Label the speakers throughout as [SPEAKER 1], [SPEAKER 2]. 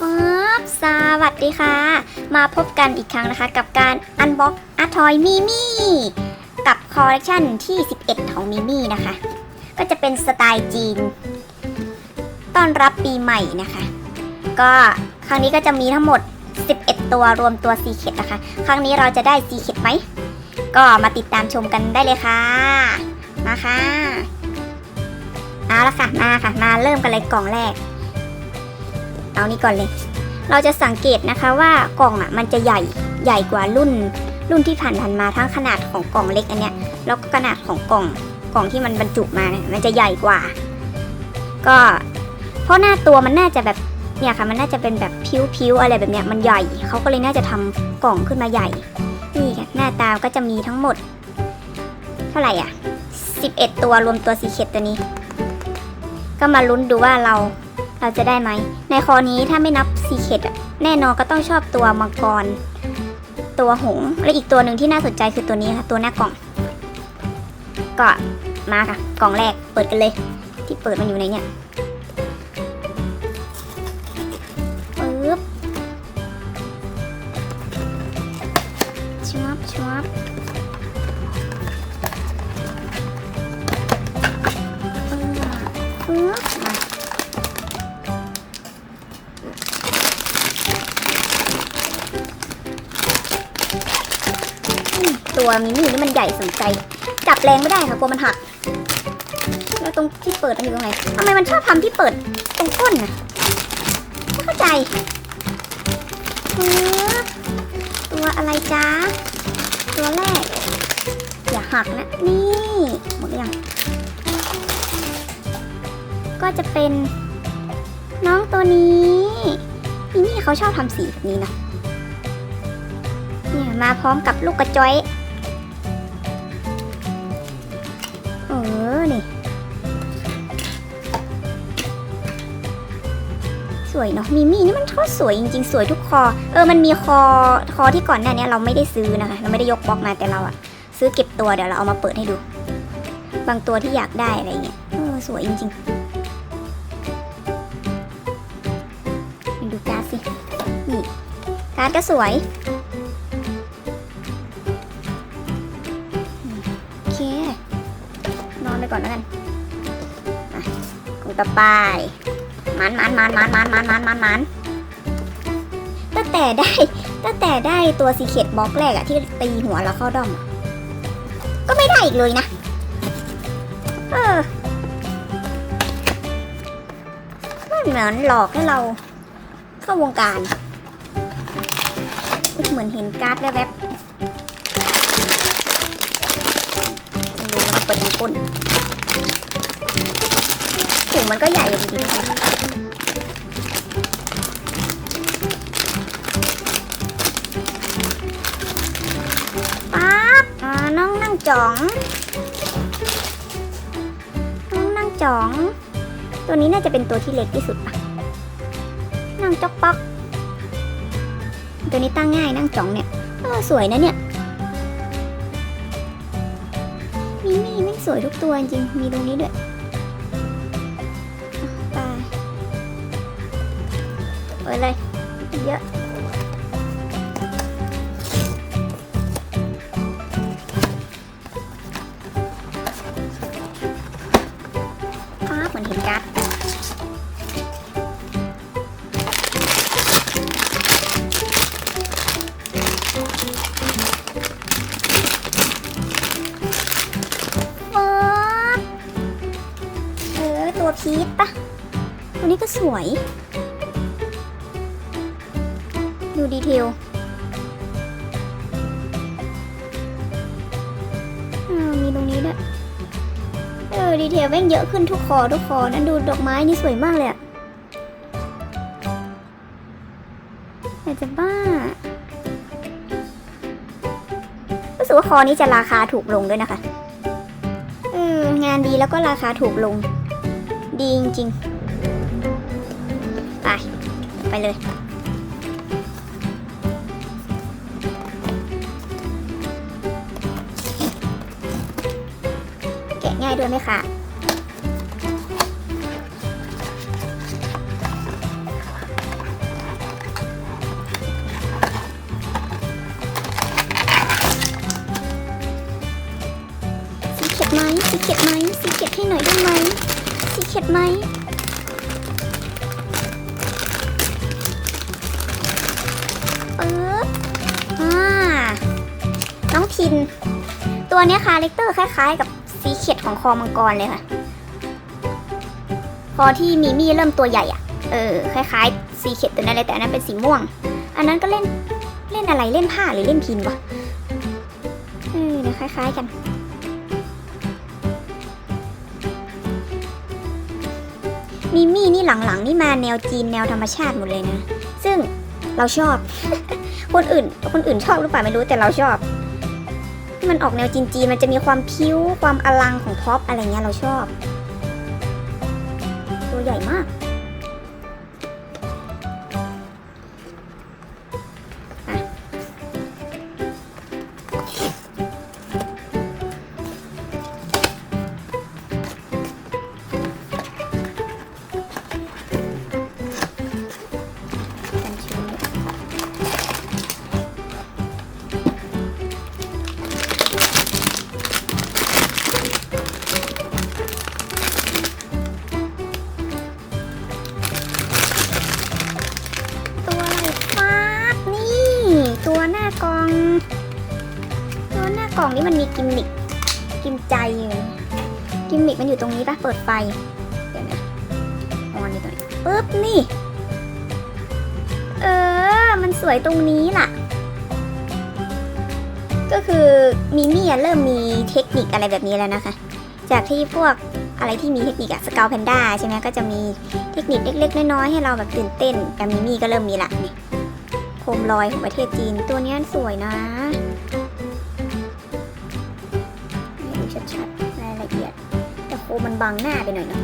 [SPEAKER 1] ครับสวัสดีค่ะ มาพบกันอีกครั้งนะคะ กับการอันบ็อกอาทอยมิมี่กับคอลเลคชันที่ 11 ของมิมี่นะคะ ก็จะเป็นสไตล์จีน ต้อนรับปีใหม่นะคะ ก็ครั้งนี้ก็จะมีทั้งหมด 11 ตัวรวมตัวซีเคดนะคะ ครั้งนี้เราจะได้ซีเคดไหม ก็มาติดตามชมกันได้เลยค่ะ มาค่ะเอาละค่ะมาค่ะ มาเริ่มกันเลยกล่องแรก เอานี่ก่อนเลย เราจะสังเกตนะคะว่ากล่องอะมันจะใหญ่ใหญ่กว่ารุ่น รุ่นที่ผ่านผ่านๆมาทั้งขนาดของกล่องเล็กอันเนี้ยแล้วก็ขนาดของกล่องกล่องที่มันบรรจุมาเนี่ยมันจะใหญ่กว่า ก็เพราะหน้าตัวมันน่าจะแบบเนี่ยค่ะมันน่าจะเป็นแบบพิ้วๆอะไรแบบเนี้ยมันใหญ่เขาก็เลยน่าจะทำกล่องขึ้นมาใหญ่นี่ค่ะหน้าตาก็จะมีทั้งหมด เท่าไหร่อะ11 ตัวรวมตัวซีเคตตัวนี้ ก็มาลุ้นดูว่าเรา เราจะได้ไหม ในคอนี้ถ้าไม่นับซีเคดแน่นอนก็ต้องชอบตัวมังกร ตัวหง และอีกตัวหนึ่งที่น่าสนใจคือตัวนี้ค่ะ ตัวหน้ากล่อง ก็มาค่ะ กล่องแรกเปิดกันเลย ที่เปิดมันอยู่ในเนี่ย ตัวมินี่นี่มันใหญ่สนใจ จับแรงไม่ได้ค่ะกลัวมันหัก แล้วตรงที่เปิดมันอยู่ตรงไหนทำไมมันชอบทำที่เปิดตรงก้นน่ะไม่เข้าใจเออตัวอะไรจ้าตัวแรก อย่าหักนะ นี่หมดหรือยังก็จะเป็นน้องตัวนี้มินี่เขาชอบทำสีแบบนี้นะเนี่ยมาพร้อมกับลูกกระจ้อย เออนี่ สวยเนาะมิมี่นี่มันโคตรสวยจริง ๆ สวยทุกคอ เออมันมีคอคอที่ก่อนหน้านี้เราไม่ได้ซื้อนะคะ เราไม่ได้ยกบล็อกมาแต่เราอะซื้อเก็บตัวเดี๋ยวเราเอามาเปิดให้ดู บางตัวที่อยากได้อะไรเงี้ยเออสวยจริงๆดูการ์ดสินี่การ์ดก็สวย ก่อนแล้วกันกลุ่มต่อไปมันมันมันมันมันมันมันมันมันตั้งแต่ได้ตั้งแต่ได้ตัวซีเคดบล็อกแรกอะที่ตีหัวเราเข้าด้อม ก็ไม่ได้อีกเลยนะ เออมันเหมือนหลอกให้เราเข้าวงการ เหมือนเห็นการ์ดแวบๆ ปดมันก้นถุงมันก็ใหญ่อยู่ดีปั๊บอ่าน้องนั่งจ๋องน้องนั่งจ๋อง ตัวนี้น่าจะเป็นตัวที่เล็กที่สุดปะนั่งจ๊อกป๊อก ตัวนี้ตั้งง่ายนั่งจ๋องเนี่ยเออสวยนะเนี่ย สวยทุกตัวจริง มีตรงนี้ด้วยไปเปิดเลยเยอะ พีชปะตัวนี้ก็สวย ดูดีเทลอ้าวมีตรงนี้ด้วย เออ ดีเทลแม่งเยอะขึ้นทุกคอทุกคอ นั่นดูดอกไม้นี่สวยมากเลยอะอยากจะบ้า รู้สึกว่าคอนี้จะราคาถูกลงด้วยนะคะ เออ งานดีแล้วก็ราคาถูกลง ดีจริงๆ ไป ไปเลย แกะง่ายด้วยไหมคะสีเขียดไหมสีเขียดไหมสีเขียดให้หน่อยได้ไหม ซีเค็ดไหมปึ๊บอ่าน้องทิน ตัวนี้คาแรคเตอร์คล้ายๆ กับซีเค็ดของคอมังกรเลยค่ะพอที่มีมี่เริ่มตัวใหญ่อะเออ คล้ายๆซีเค็ดตัวนั้นเลยแต่อันนั้นเป็นสีม่วง อันนั้นก็เล่นเล่นอะไรเล่นผ้าหรือเล่นพินวะเออคล้ายๆกัน มิมี่นี่หลังๆ นี่มาแนวจีนแนวธรรมชาติหมดเลยนะ ซึ่งเราชอบ คนอื่น คนอื่นชอบหรือเปล่าไม่รู้แต่เราชอบ มันออกแนวจีนๆมันจะมีความพิ้วความอลังของพ็อปอะไรเงี้ยเราชอบ ตัวใหญ่มาก กิมใจอยู่กิมมิคมันอยู่ตรงนี้ปะเปิดไฟ เดี๋ยวนะออนอยู่ตรงนี้ปึ๊บนี่ เออ มันสวยตรงนี้ล่ะ ก็คือมิมี่อะเริ่มมีเทคนิคอะไรแบบนี้แล้วนะคะ จากที่พวกอะไรที่มีเทคนิคอะสกาวแพนด้าใช่ไหมก็จะมีเทคนิคเล็ก ๆ น้อยๆให้เราแบบตื่นเต้นแต่มิมี่ก็เริ่มมีละนี่โคมลอยของประเทศจีนตัวนี้สวยนะ รายละเอียด แต่โคมันบังหน้าไปหน่อยเนาะ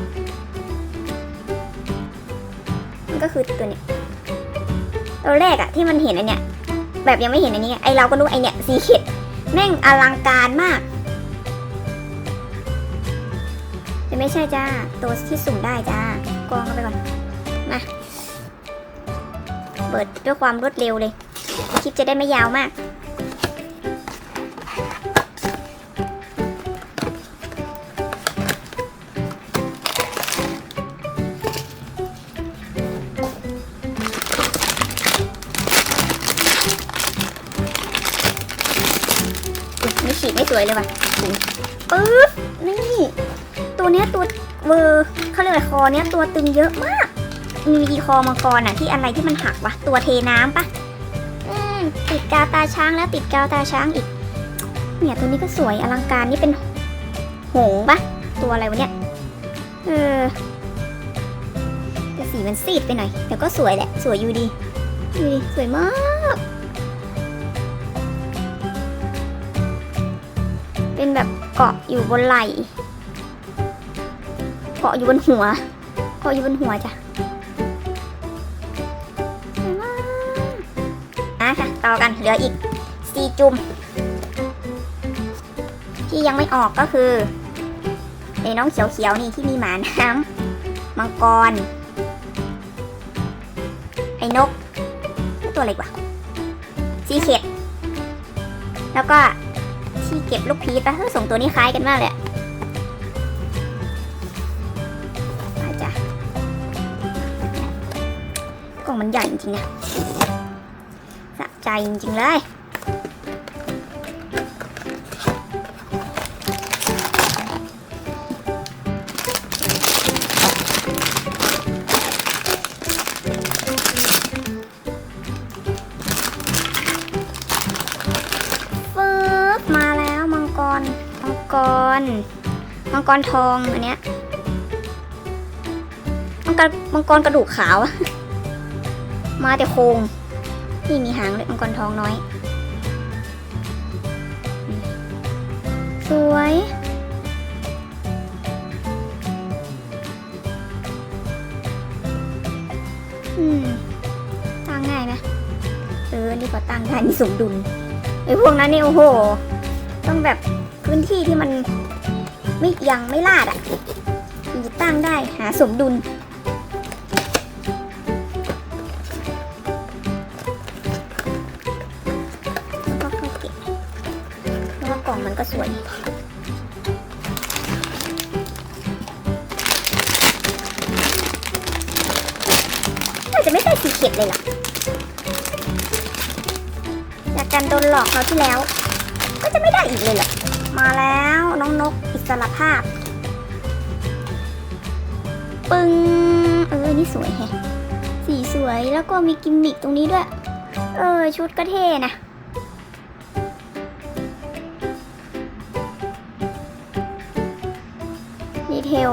[SPEAKER 1] มันก็คือตัวเนี้ยตัวแรกอะที่มันเห็นอันเนี้ยแบบยังไม่เห็นอันนี้ไอเราก็รู้ไอเนี้ยสีเข็ดแม่งอลังการมากแต่ไม่ใช่จ้าตัวที่สุ่มได้จ้ากองเข้าไปก่อนมาเปิดด้วยความรวดเร็วเลยคลิปจะได้ไม่ยาวมาก สวยเลยว่ะปึ๊บนี่ ตัวเนี้ยตัวเวอร์เขาเรียกอะไรคอเนี้ยตัวตึงเยอะมาก มีวีคอมังกรอะที่อะไรที่มันหักวะตัวเทน้ำปะอืมติดกาวตาช้างแล้วติดกาวตาช้างอีก เนี่ยตัวนี้ก็สวยอลังการนี่เป็นหงปะตัวอะไรวะเนี่ยเออแต่สีมันซีดไปหน่อยแต่ก็สวยแหละ สวยอยู่ดีดูดิสวยมาก เป็นแบบเกาะอยู่บนไหล่เกาะอยู่บนหัวเกาะอยู่บนหัวจ้ะสวยมากอะค่ะ ต่อกัน เหลืออีกสีจุ่ม ที่ยังไม่ออกก็คือไอ้น้องเขียวๆนี่ที่มีหมาน้ำมังกร ไอ้นก ตัวอะไรกว่าสีเข็ด แล้วก็ ที่เก็บลูกพีชปะเฮ้ยสองตัวนี้คล้ายกันมากเลยอะไปจ้ะกล่องมันใหญ่จริงๆนะสะใจจริงๆเลย มังกรทองอันเนี้ยมังกรมังกรกระดูกขาว มาแต่โครงนี่มีหางเลยมังกรทองน้อย สวยอืมตั้งง่ายไหมเออนี่ก็ตั้งได้นี่สมดุลไอ้พวกนั้นนี่โอ้โห ต้องแบบ พื้นที่ที่มันไม่ยังไม่ลาดอะ่ะหรือตั้งได้หาสมดุล แล้วก็เก็บแล้วกล่องมันก็สวยน่าจะไม่ได้สีเข็ดเลยหรอจากการโดนหลอกเราที่แล้ว ก็จะไม่ได้อีกเลยหรอ มาแล้วน้องนกอิสระภาพ ปึ้งเออ นี่สวยแฮะสีสวยแล้วก็มีกิมมิคตรงนี้ด้วย เออ ชุดก็เท่นะดีเทล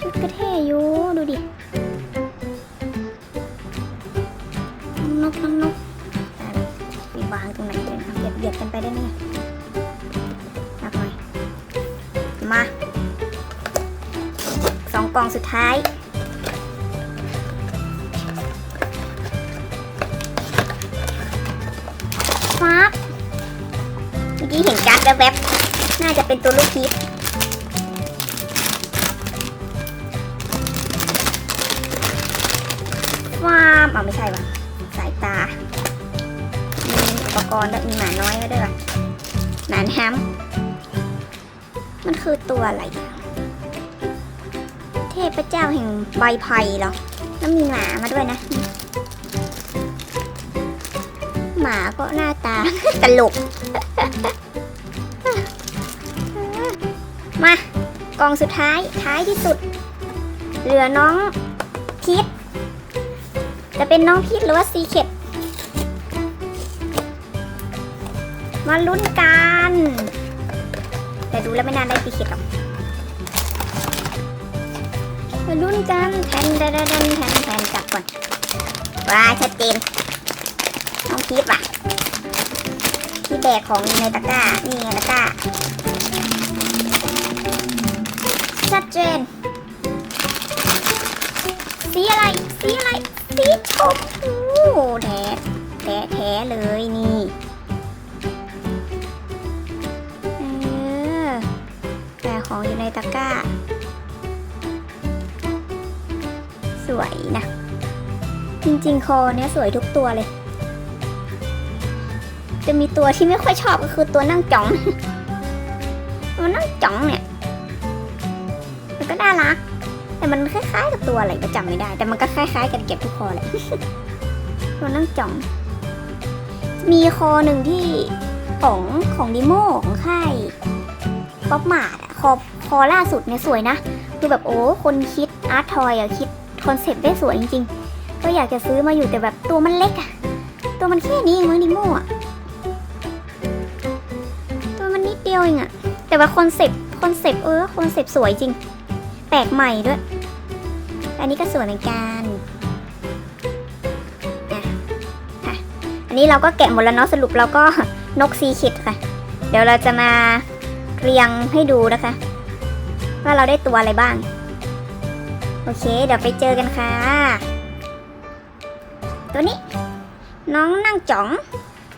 [SPEAKER 1] ชุดก็เท่อยู่ดูดิ บียดเบียกันไปได้ไหมเนี่ยรับหน่อย มาสองกล่องสุดท้าย ฟับเมื่อกี้เห็นการ์ดแวบๆน่าจะเป็นตัวลูกพีชฟาร์มเอาไม่ใช่วะ ปกรณ์ด้วมีหมาน้อยไว้ด้วยวะหมาแฮมมันคือตัวอะไร เทพเจ้าแห่งใบไผ่เหรอ แล้วมีหมามาด้วยนะ หมาก็หน้าตาตลก มากองสุดท้ายท้ายที่สุด เหลือน้องพีทจะเป็นน้องพีทหรือว่าซีเค็ด มาลุ้นกัน แต่ดูแล้วไม่น่าได้ซีเค็ดหรอกมาลุ้นกันแทนแทนแทนแทนแทนจับก่อนว้าชัดเจนน้องพีทว่ะที่แบกของในตะกร้า นี่ไงตะกร้า ชัดเจน สีอะไร สีอะไร สีชมพูแท้แท้แท้เลยนี่ ของอยู่ในตะกร้า สวยนะ จริงๆ คอเนี้ยสวยทุกตัวเลย จะมีตัวที่ไม่ค่อยชอบก็คือตัวนั่งจ๋อง ตัวนั่งจ๋องเนี่ย มันก็น่ารัก แต่มันคล้ายๆกับตัวอะไรก็จำไม่ได้ แต่มันก็คล้ายๆ กันเก็บทุกคอแหละตัวนั่งจ๋อง มีคอหนึ่งที่ของของดิโมของค่ายป๊อปมาด อคอคอล่าสุดเนี่ยสวยนะคือแบบโอ้คนคิดอาร์ตทอยอะคิดคอนเซปต์ได้สวยจริงๆ ก็อยากจะซื้อมาอยู่แต่แบบตัวมันเล็กอะตัวมันแค่นี้เองมั้งดิโมอะตัวมันนิดเดียวเองอะแต่ว่าคอนเซปต์คอนเซปต์เออคอนเซปต์สวยจริง แปลกใหม่ด้วย อันนี้ก็สวยเหมือนกันอะค่ะอันนี้เราก็แกะหมดแล้วเนาะสรุปเราก็นกซีคิดค่ะ เดี๋ยวเราจะมา เรียงให้ดูนะคะ ว่าเราได้ตัวอะไรบ้าง โอเค เดี๋ยวไปเจอกันค่ะ ตัวนี้ น้องนั่งจ๋อง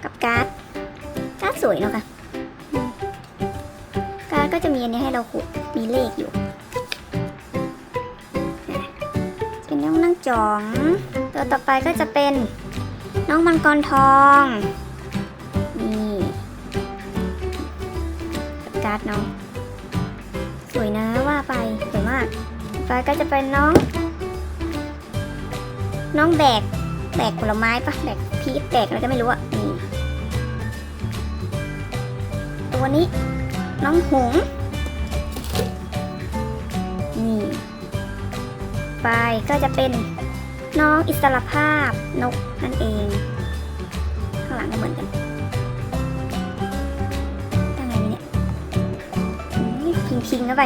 [SPEAKER 1] กับการ์ดการ์ดสวยเนาะค่ะการ์ดก็จะมีอันนี้ให้เราขุดมีเลขอยู่เป็นน้องนั่งจ๋อง ตัวต่อไปก็จะเป็นน้องมังกรทอง การ์ดน้องสวยนะว่าไปสวยมากต่อไปก็จะเป็นน้อง น้องแบก แบกผลไม้ปะแบกพีชแบกอะไรก็ไม่รู้อะนี่ตัวนี้ น้องหงส์นี่ไปก็จะเป็นน้องอิสระภาพนกนั่นเอง ข้างหลังก็เหมือนกัน พิงพิงเข้าไป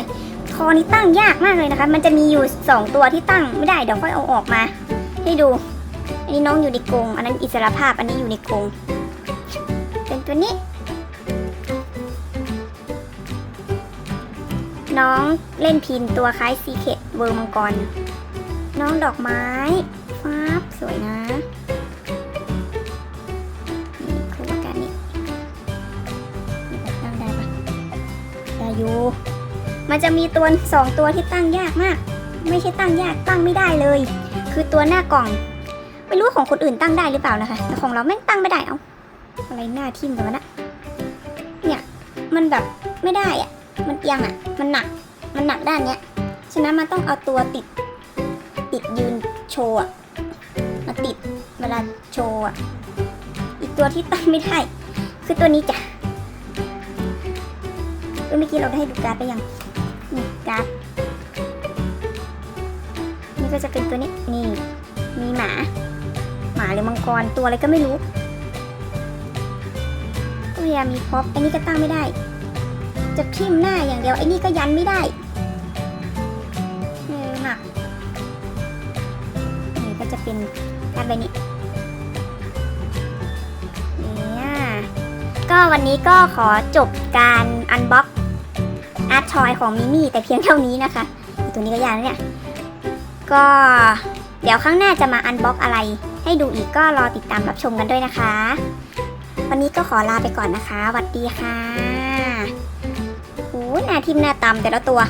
[SPEAKER 1] คอนี้ตั้งยากมากเลยนะคะ มันจะมีอยู่ 2 ตัวที่ตั้งไม่ได้เดี๋ยวค่อยเอาออกมา ให้ดู อันนี้น้องอยู่ในกรงอันนั้นอิสรภาพอันนี้อยู่ในกรงเป็นตัวนี้ น้องเล่นพินตัวคล้ายซีเคทเวอร์มังกร น้องดอกไม้ มันจะมีตัวสองตัวที่ตั้งยากมาก ไม่ใช่ตั้งยากตั้งไม่ได้เลย คือตัวหน้ากล่อง ไม่รู้ของคนอื่นตั้งได้หรือเปล่านะคะ แต่ของเราแม่งตั้งไม่ได้เอาอะไรหน้าทิ่มกันวะนะเนี่ยมันแบบไม่ได้อะมันเอียงอะมันหนักมันหนักด้านเนี้ยฉะนั้นมันต้องเอาตัวติด ติดยืนโชว์อะมาติดเวลาโชว์อะอีกตัวที่ตั้งไม่ได้คือตัวนี้จ้ะเอ้ยเมื่อกี้เราได้ดูการ์ดไปยัง นี่การ์ดนี่ก็จะเป็นตัวนี้นี่ มีหมา หมาหรือมังกรตัวอะไรก็ไม่รู้ก็พยามีพ็อปไอ้นี่ก็ตั้งไม่ได้ จะทิ่มหน้าอย่างเดียวไอ้นี่ก็ยันไม่ได้เออหนักนี่ก็จะเป็นการใบนี้นี่ยก็วันนี้ก็ขอจบการอันบ็อก อาร์ตทอยของมิมี่แต่เพียงเท่านี้นะคะ ตัวนี้ก็ยากนะเนี่ย ก็เดี๋ยวข้างหน้าจะมาอันบ็อกอะไร ให้ดูอีกก็รอติดตามรับชมกันด้วยนะคะ วันนี้ก็ขอลาไปก่อนนะคะสวัสดีค่ะโอ้หน้าทิมหน้าตำแต่ละตัว